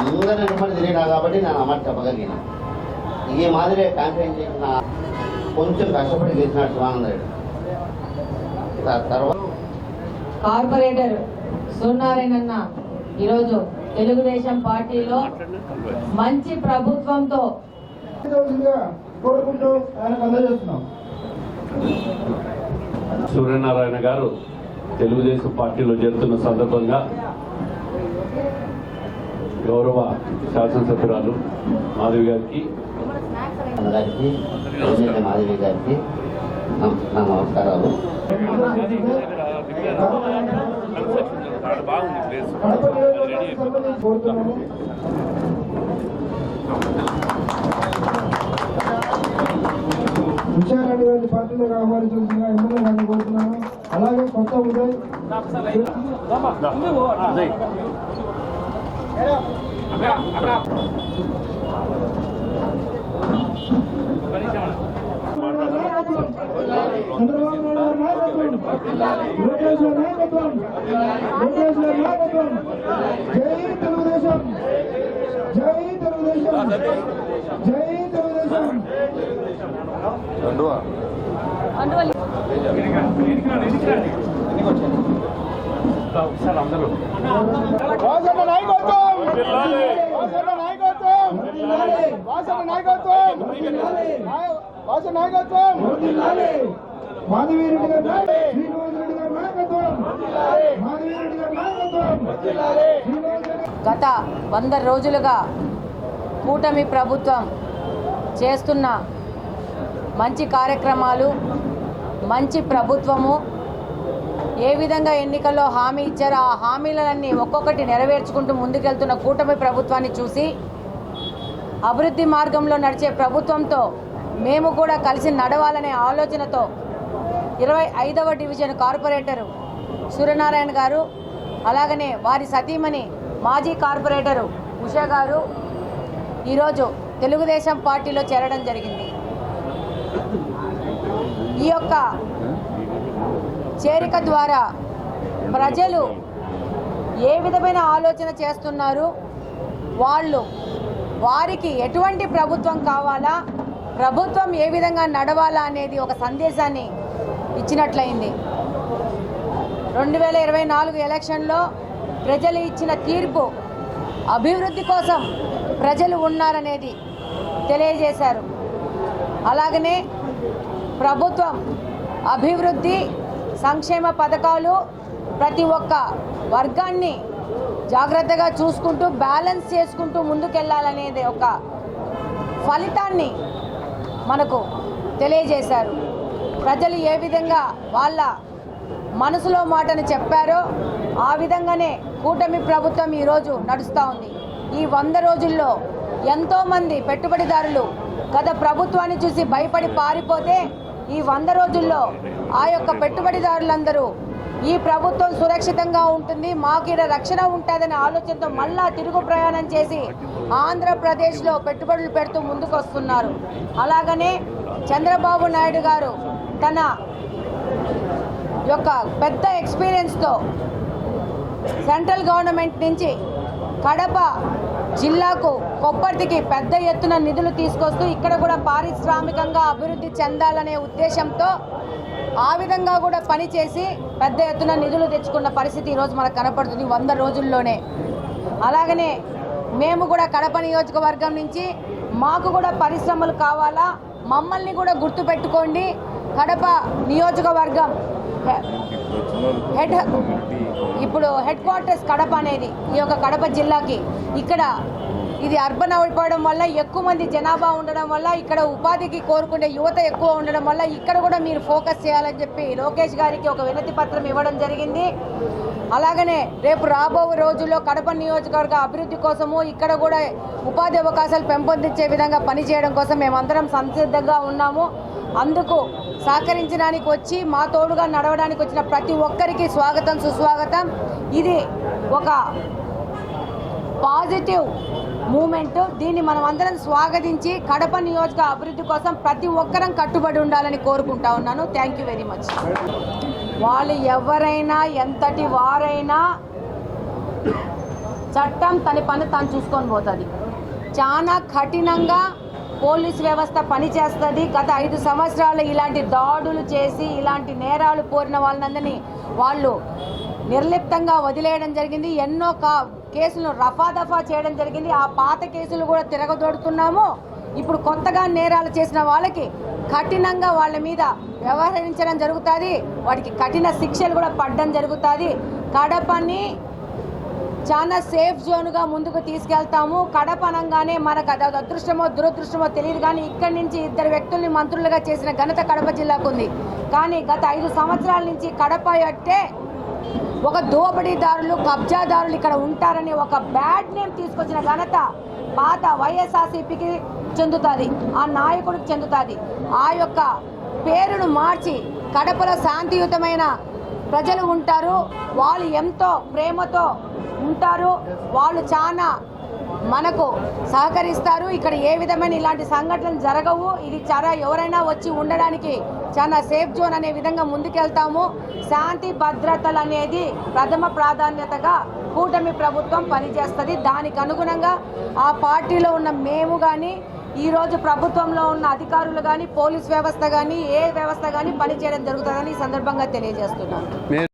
అందరి నిమ్మలు తిరిగినా కాబట్టి నేను అమాట చెప్పగలిగిన. ఈ మాదిరి కాన్ఫరెన్స్ చేసిన కొంచెం కష్టపడి గెలిచినాడు శివానందరెడ్డి తర్వాత కార్పొరేటర్ సోనారాయణ ఈరోజు తెలుగుదేశం పార్టీలో మంచి ప్రభుత్వంతో సూర్యనారాయణ గారు తెలుగుదేశం పార్టీలో చేరుతున్న సందర్భంగా గౌరవ శాసనసభ్యురాలు మాధవి గారికి మాధవి గారికి నమస్కారాలు కడప నియోజకవర్గానికి సంబంధించి కోరుతున్నాము విశాఖరెడ్డి గారిని పార్టీలోకి ఆహ్వానించాల్సిందిగా ఎమ్మెల్యే గారిని కోరుతున్నాను. అలాగే కొత్త ఉదయ్. చంద్రబాబు గారి నాయకత్వం లోకేష్ గారి నాయకత్వం. జై తెలుగుదేశం జై తెలుగుదేశం జై తెలుగుదేశం. నాయకత్వం నాయకత్వం నాయకత్వం. మాధవీరెడ్డి గారి శ్రీనివాసరెడ్డి గారి నాయకత్వం మాధవీరెడ్డి గారి నాయకత్వం. గత వంద రోజులుగా కూటమి ప్రభుత్వం చేస్తున్న మంచి కార్యక్రమాలు మంచి ప్రభుత్వము ఏ విధంగా ఎన్నికల్లో హామీ ఇచ్చారో ఆ హామీలన్నీ ఒక్కొక్కటి నెరవేర్చుకుంటూ ముందుకెళ్తున్న కూటమి ప్రభుత్వాన్ని చూసి అభివృద్ధి మార్గంలో నడిచే ప్రభుత్వంతో మేము కూడా కలిసి నడవాలనే ఆలోచనతో ఇరవై ఐదవ డివిజన్ కార్పొరేటరు సూర్యనారాయణ గారు అలాగనే వారి సతీమణి మాజీ కార్పొరేటరు ఉషా గారు ఈరోజు తెలుగుదేశం పార్టీలో చేరడం జరిగింది. ఈ యొక్క చేరిక ద్వారా ప్రజలు ఏ విధమైన ఆలోచన చేస్తున్నారు? వాళ్ళు వారికి ఎటువంటి ప్రభుత్వం కావాలా? ప్రభుత్వం ఏ విధంగా నడవాలా అనేది ఒక సందేశాన్ని ఇచ్చినట్లయింది. రెండు వేల ఇరవై నాలుగు ఎలక్షన్లో ప్రజలు ఇచ్చిన తీర్పు అభివృద్ధి కోసం ప్రజలు ఉన్నారనేది తెలియజేశారు. అలాగనే ప్రభుత్వం అభివృద్ధి సంక్షేమ పథకాలు ప్రతి ఒక్క వర్గాన్ని జాగ్రత్తగా చూసుకుంటూ బ్యాలెన్స్ చేసుకుంటూ ముందుకెళ్ళాలనేది ఒక ఫలితాన్ని మనకు తెలియజేశారు. ప్రజలు ఏ విధంగా వాళ్ళ మనసులో మాటను చెప్పారో ఆ విధంగానే కూటమి ప్రభుత్వం ఈరోజు నడుస్తూ ఉంది. ఈ వంద రోజుల్లో ఎంతోమంది పెట్టుబడిదారులు గత ప్రభుత్వాన్ని చూసి భయపడి పారిపోతే ఈ వంద రోజుల్లో ఆ యొక్క పెట్టుబడిదారులందరూ ఈ ప్రభుత్వం సురక్షితంగా ఉంటుంది మాకు ఇక్కడ రక్షణ ఉంటుందనే ఆలోచనతో మళ్ళా తిరుగు ప్రయాణం చేసి ఆంధ్రప్రదేశ్లో పెట్టుబడులు పెడుతూ ముందుకు వస్తున్నారు అలాగనే చంద్రబాబు నాయుడు గారు తన యొక్క పెద్ద ఎక్స్పీరియన్స్తో సెంట్రల్ గవర్నమెంట్ నుంచి కడప జిల్లాకు కొప్పర్తికి పెద్ద ఎత్తున నిధులు తీసుకొస్తూ ఇక్కడ కూడా పారిశ్రామికంగా అభివృద్ధి చెందాలనే ఉద్దేశంతో ఆ విధంగా కూడా పనిచేసి పెద్ద ఎత్తున నిధులు తెచ్చుకున్న పరిస్థితి ఈరోజు మనకు కనపడుతుంది వంద రోజుల్లోనే. అలాగనే మేము కూడా కడప నియోజకవర్గం నుంచి మాకు కూడా పరిశ్రమలు కావాలా మమ్మల్ని కూడా గుర్తుపెట్టుకోండి. కడప నియోజకవర్గం హెడ్ ఇప్పుడు హెడ్ క్వార్టర్స్ కడప అనేది ఈ యొక్క కడప జిల్లాకి. ఇక్కడ ఇది అర్బన్ అయిపోవడం వల్ల ఎక్కువ మంది జనాభా ఉండడం వల్ల ఇక్కడ ఉపాధికి కోరుకునే యువత ఎక్కువ ఉండడం వల్ల ఇక్కడ కూడా మీరు ఫోకస్ చేయాలని చెప్పి లోకేష్ గారికి ఒక వినతి పత్రం ఇవ్వడం జరిగింది. అలాగనే రేపు రాబో రోజుల్లో కడప నియోజకవర్గ అభివృద్ధి కోసము ఇక్కడ కూడా ఉపాధి అవకాశాలు పెంపొందించే విధంగా పనిచేయడం కోసం మేమందరం సంసిద్ధంగా ఉన్నాము. అందుకు సహకరించడానికి వచ్చి మా తోడుగా నడవడానికి వచ్చిన ప్రతి ఒక్కరికి స్వాగతం సుస్వాగతం. ఇది ఒక పాజిటివ్ మూమెంట్. దీన్ని మనం అందరం స్వాగతించి కడప నియోజక అభివృద్ధి కోసం ప్రతి ఒక్కరం కట్టుబడి ఉండాలని కోరుకుంటా ఉన్నాను. థ్యాంక్ యూ వెరీ మచ్ వాళ్ళు ఎవరైనా ఎంతటి వారైనా చట్టం తన పని తను చూసుకొని పోతుంది. చాలా కఠినంగా పోలీస్ వ్యవస్థ పనిచేస్తుంది. గత ఐదు సంవత్సరాలు ఇలాంటి దాడులు చేసి ఇలాంటి నేరాలు కోరిన వాళ్ళందరినీ వాళ్ళు నిర్లిప్తంగా వదిలేయడం జరిగింది. ఎన్నో కా కేసులను రఫాదఫా చేయడం జరిగింది. ఆ పాత కేసులు కూడా తిరగదోడుతున్నాము. ఇప్పుడు కొత్తగా నేరాలు చేసిన వాళ్ళకి కఠినంగా వాళ్ళ మీద వ్యవహరించడం జరుగుతుంది. వాటికి కఠిన శిక్షలు కూడా పడడం జరుగుతుంది. కడపని చాలా సేఫ్ జోన్గా ముందుకు తీసుకెళ్తాము. కడప అనగానే మనకు అది అదృష్టమో దురదృష్టమో తెలియదు. కానీ ఇక్కడి నుంచి ఇద్దరు వ్యక్తుల్ని మంత్రులుగా చేసిన ఘనత కడప జిల్లాకు ఉంది. కానీ గత ఐదు సంవత్సరాల నుంచి కడప అంటే ఒక దోపిడీదారులు కబ్జాదారులు ఇక్కడ ఉంటారని ఒక బ్యాడ్ నేమ్ తీసుకొచ్చిన ఘనత పాత వైఎస్ఆర్సీపీకి చెందుతుంది. ఆ నాయకుడికి చెందుతుంది. ఆ యొక్క పేరును మార్చి కడపలో శాంతియుతమైన ప్రజలు ఉంటారు. వాళ్ళు ఎంతో ప్రేమతో ఉంటారు వాళ్ళు చాలా మనకు సహకరిస్తారు. ఇక్కడ ఏ విధమైన ఇలాంటి సంఘటనలు జరగవు. ఇది చాలా ఎవరైనా వచ్చి ఉండడానికి చాలా సేఫ్ జోన్ అనే విధంగా ముందుకెళ్తాము. శాంతి భద్రతలు అనేది ప్రథమ ప్రాధాన్యతగా కూటమి ప్రభుత్వం పనిచేస్తుంది. దానికి అనుగుణంగా ఆ పార్టీలో ఉన్న మేము కానీ ఈరోజు ప్రభుత్వంలో ఉన్న అధికారులు కానీ పోలీస్ వ్యవస్థ కానీ ఏ వ్యవస్థ కానీ పనిచేయడం జరుగుతుందని ఈ సందర్భంగా తెలియజేస్తున్నాను.